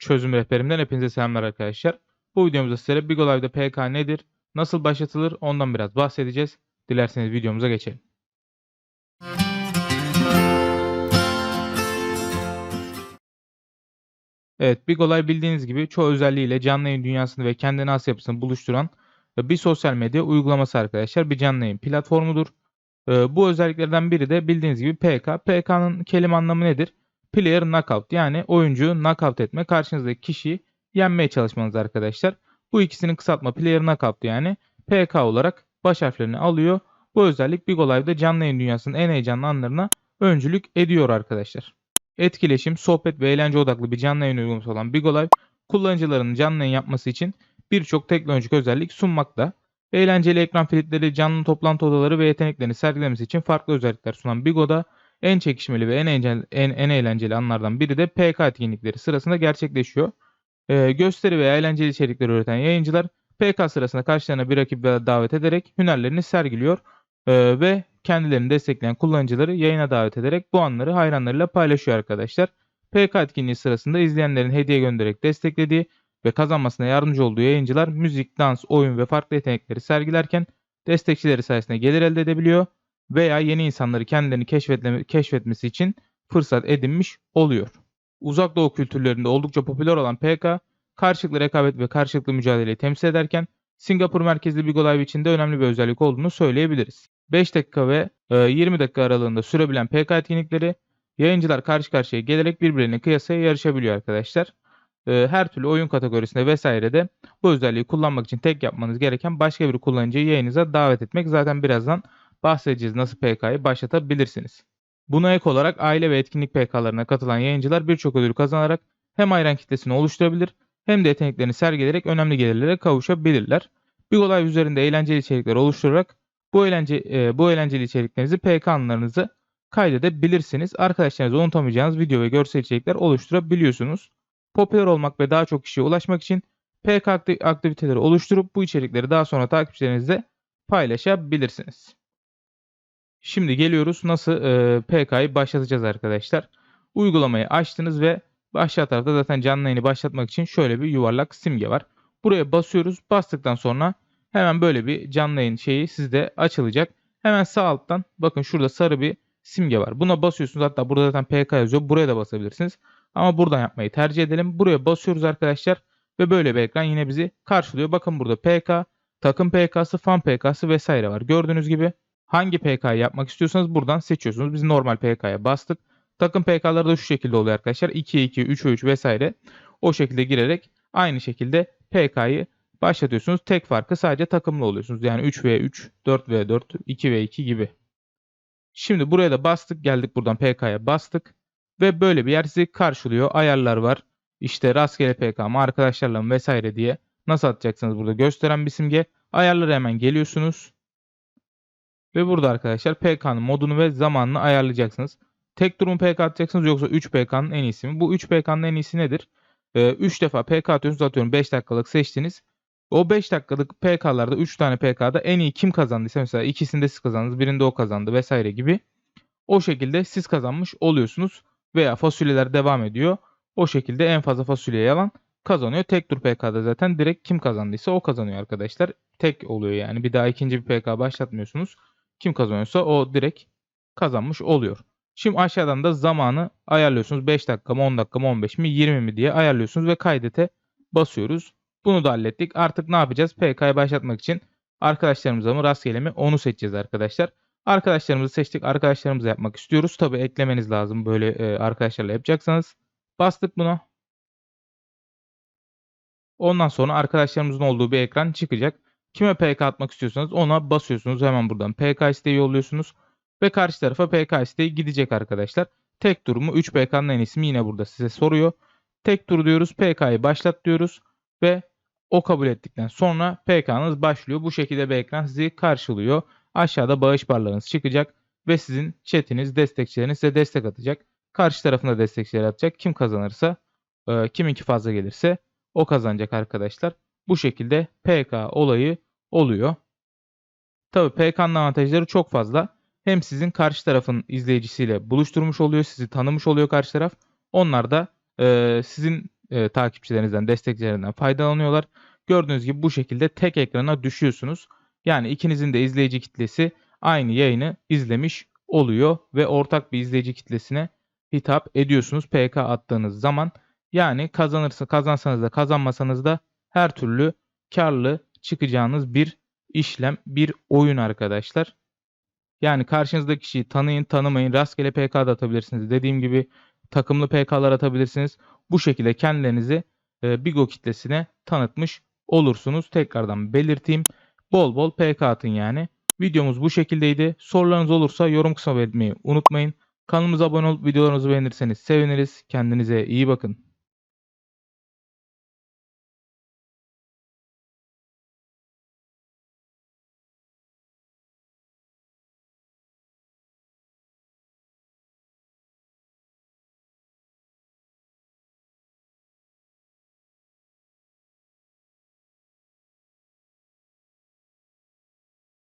çözüm rehberimden hepinize selamlar arkadaşlar. Bu videomuzda sizlere Big Live'da PK nedir, nasıl başlatılır ondan biraz bahsedeceğiz. Dilerseniz videomuza geçelim. Evet, Big Olay bildiğiniz gibi çoğu özelliğiyle canlı yayın dünyasını ve kendine has yapısını buluşturan bir sosyal medya uygulaması arkadaşlar. Bir canlı yayın platformudur. Ee, Bu özelliklerden biri de bildiğiniz gibi PK. PK'nın kelime anlamı nedir? Player knockout yani oyuncuyu knockout etme, karşınızdaki kişiyi yenmeye çalışmanız arkadaşlar. Bu ikisinin kısaltma player knockout yani PK olarak baş harflerini alıyor. Bu özellik Big Live'da canlı yayın dünyasının en heyecanlı anlarına öncülük ediyor arkadaşlar. Etkileşim, sohbet ve eğlence odaklı bir canlı yayın uygulaması olan Big Live, kullanıcıların canlı yayın yapması için birçok teknolojik özellik sunmakta. Eğlenceli ekran filtreleri, canlı toplantı odaları ve yeteneklerini sergilemesi için farklı özellikler sunan Bigo'da en çekişmeli ve en eğlenceli, en, en eğlenceli anlardan biri de PK etkinlikleri sırasında gerçekleşiyor. Ee, gösteri ve eğlenceli içerikler üreten yayıncılar PK sırasında karşılarına bir rakip davet ederek hünerlerini sergiliyor ee, ve kendilerini destekleyen kullanıcıları yayına davet ederek bu anları hayranlarıyla paylaşıyor arkadaşlar. PK etkinliği sırasında izleyenlerin hediye göndererek desteklediği ve kazanmasına yardımcı olduğu yayıncılar müzik, dans, oyun ve farklı yetenekleri sergilerken destekçileri sayesinde gelir elde edebiliyor veya yeni insanları kendilerini keşfetmesi için fırsat edinmiş oluyor. Uzak Doğu kültürlerinde oldukça popüler olan PK, karşılıklı rekabet ve karşılıklı mücadeleyi temsil ederken Singapur merkezli bir Live için de önemli bir özellik olduğunu söyleyebiliriz. 5 dakika ve e, 20 dakika aralığında sürebilen PK etkinlikleri yayıncılar karşı karşıya gelerek birbirlerine kıyasaya yarışabiliyor arkadaşlar. E, Her türlü oyun kategorisinde vesairede bu özelliği kullanmak için tek yapmanız gereken başka bir kullanıcıyı yayınıza davet etmek. Zaten birazdan bahsedeceğiz nasıl PK'yı başlatabilirsiniz. Buna ek olarak aile ve etkinlik PK'larına katılan yayıncılar birçok ödül kazanarak hem hayran kitlesini oluşturabilir hem de yeteneklerini sergileyerek önemli gelirlere kavuşabilirler. Big Live üzerinde eğlenceli içerikler oluşturarak bu eğlence e, bu eğlenceli içeriklerinizi PK anlarınızı kaydedebilirsiniz. Arkadaşlarınızı unutamayacağınız video ve görsel içerikler oluşturabiliyorsunuz. Popüler olmak ve daha çok kişiye ulaşmak için PK akti- aktiviteleri oluşturup bu içerikleri daha sonra takipçilerinizle paylaşabilirsiniz. Şimdi geliyoruz nasıl e, PK'yı başlatacağız arkadaşlar. Uygulamayı açtınız ve aşağı tarafta zaten canlı yayını başlatmak için şöyle bir yuvarlak simge var. Buraya basıyoruz. Bastıktan sonra hemen böyle bir canlı yayın şeyi sizde açılacak. Hemen sağ alttan bakın şurada sarı bir simge var. Buna basıyorsunuz. Hatta burada zaten PK yazıyor. Buraya da basabilirsiniz. Ama buradan yapmayı tercih edelim. Buraya basıyoruz arkadaşlar. Ve böyle bir ekran yine bizi karşılıyor. Bakın burada PK, takım PK'sı, fan PK'sı vesaire var. Gördüğünüz gibi hangi PK'yı yapmak istiyorsanız buradan seçiyorsunuz. Biz normal PK'ya bastık. Takım PK'ları da şu şekilde oluyor arkadaşlar. 2'ye 2, 3'e 3 vesaire. O şekilde girerek aynı şekilde PK'yı başlatıyorsunuz. Tek farkı sadece takımlı oluyorsunuz. Yani 3v3, 4v4, 2v2 gibi. Şimdi buraya da bastık. Geldik buradan PK'ya bastık. Ve böyle bir yer sizi karşılıyor. Ayarlar var. İşte rastgele PK mı arkadaşlarla mı vesaire diye nasıl atacaksınız burada gösteren bir simge. Ayarlara hemen geliyorsunuz. Ve burada arkadaşlar PK'nın modunu ve zamanını ayarlayacaksınız. Tek durum PK atacaksınız yoksa 3 PK'nın en iyisi mi? Bu 3 PK'nın en iyisi nedir? 3 defa PK atıyorsunuz atıyorum 5 dakikalık seçtiniz. O 5 dakikalık PK'larda 3 tane PK'da en iyi kim kazandıysa mesela ikisinde siz kazandınız birinde o kazandı vesaire gibi. O şekilde siz kazanmış oluyorsunuz veya fasulyeler devam ediyor. O şekilde en fazla fasulye alan kazanıyor. Tek tur PK'da zaten direkt kim kazandıysa o kazanıyor arkadaşlar. Tek oluyor yani bir daha ikinci bir PK başlatmıyorsunuz. Kim kazanıyorsa o direkt kazanmış oluyor. Şimdi aşağıdan da zamanı ayarlıyorsunuz. 5 dakika mı 10 dakika mı 15 mi 20 mi diye ayarlıyorsunuz ve kaydete basıyoruz. Bunu da hallettik. Artık ne yapacağız? PK'yı başlatmak için arkadaşlarımıza mı rastgele mi onu seçeceğiz arkadaşlar. Arkadaşlarımızı seçtik. Arkadaşlarımızla yapmak istiyoruz. Tabi eklemeniz lazım böyle e, arkadaşlarla yapacaksanız. Bastık buna. Ondan sonra arkadaşlarımızın olduğu bir ekran çıkacak. Kime PK atmak istiyorsanız ona basıyorsunuz. Hemen buradan PK isteği yolluyorsunuz. Ve karşı tarafa PK isteği gidecek arkadaşlar. Tek durumu 3 PK'nın en iyisi mi yine burada size soruyor. Tek tur diyoruz. PK'yı başlat diyoruz. Ve o kabul ettikten sonra PK'nız başlıyor. Bu şekilde bir ekran sizi karşılıyor. Aşağıda bağış barlarınız çıkacak. Ve sizin chatiniz, destekçileriniz size destek atacak. Karşı tarafında destekçiler atacak. Kim kazanırsa, e, kiminki fazla gelirse o kazanacak arkadaşlar. Bu şekilde PK olayı oluyor. Tabii PK'nın avantajları çok fazla. Hem sizin karşı tarafın izleyicisiyle buluşturmuş oluyor, sizi tanımış oluyor karşı taraf. Onlar da e, sizin e, takipçilerinizden, destekçilerinden faydalanıyorlar. Gördüğünüz gibi bu şekilde tek ekrana düşüyorsunuz. Yani ikinizin de izleyici kitlesi aynı yayını izlemiş oluyor ve ortak bir izleyici kitlesine hitap ediyorsunuz PK attığınız zaman. Yani kazanırsa kazansanız da kazanmasanız da her türlü karlı çıkacağınız bir işlem, bir oyun arkadaşlar. Yani karşınızdaki kişiyi tanıyın, tanımayın, rastgele PK da atabilirsiniz. Dediğim gibi takımlı PK'lar atabilirsiniz. Bu şekilde kendilerinizi e, Bigo kitlesine tanıtmış olursunuz. Tekrardan belirteyim. Bol bol PK atın yani. Videomuz bu şekildeydi. Sorularınız olursa yorum kısmına belirtmeyi unutmayın. Kanalımıza abone olup videolarımızı beğenirseniz seviniriz. Kendinize iyi bakın.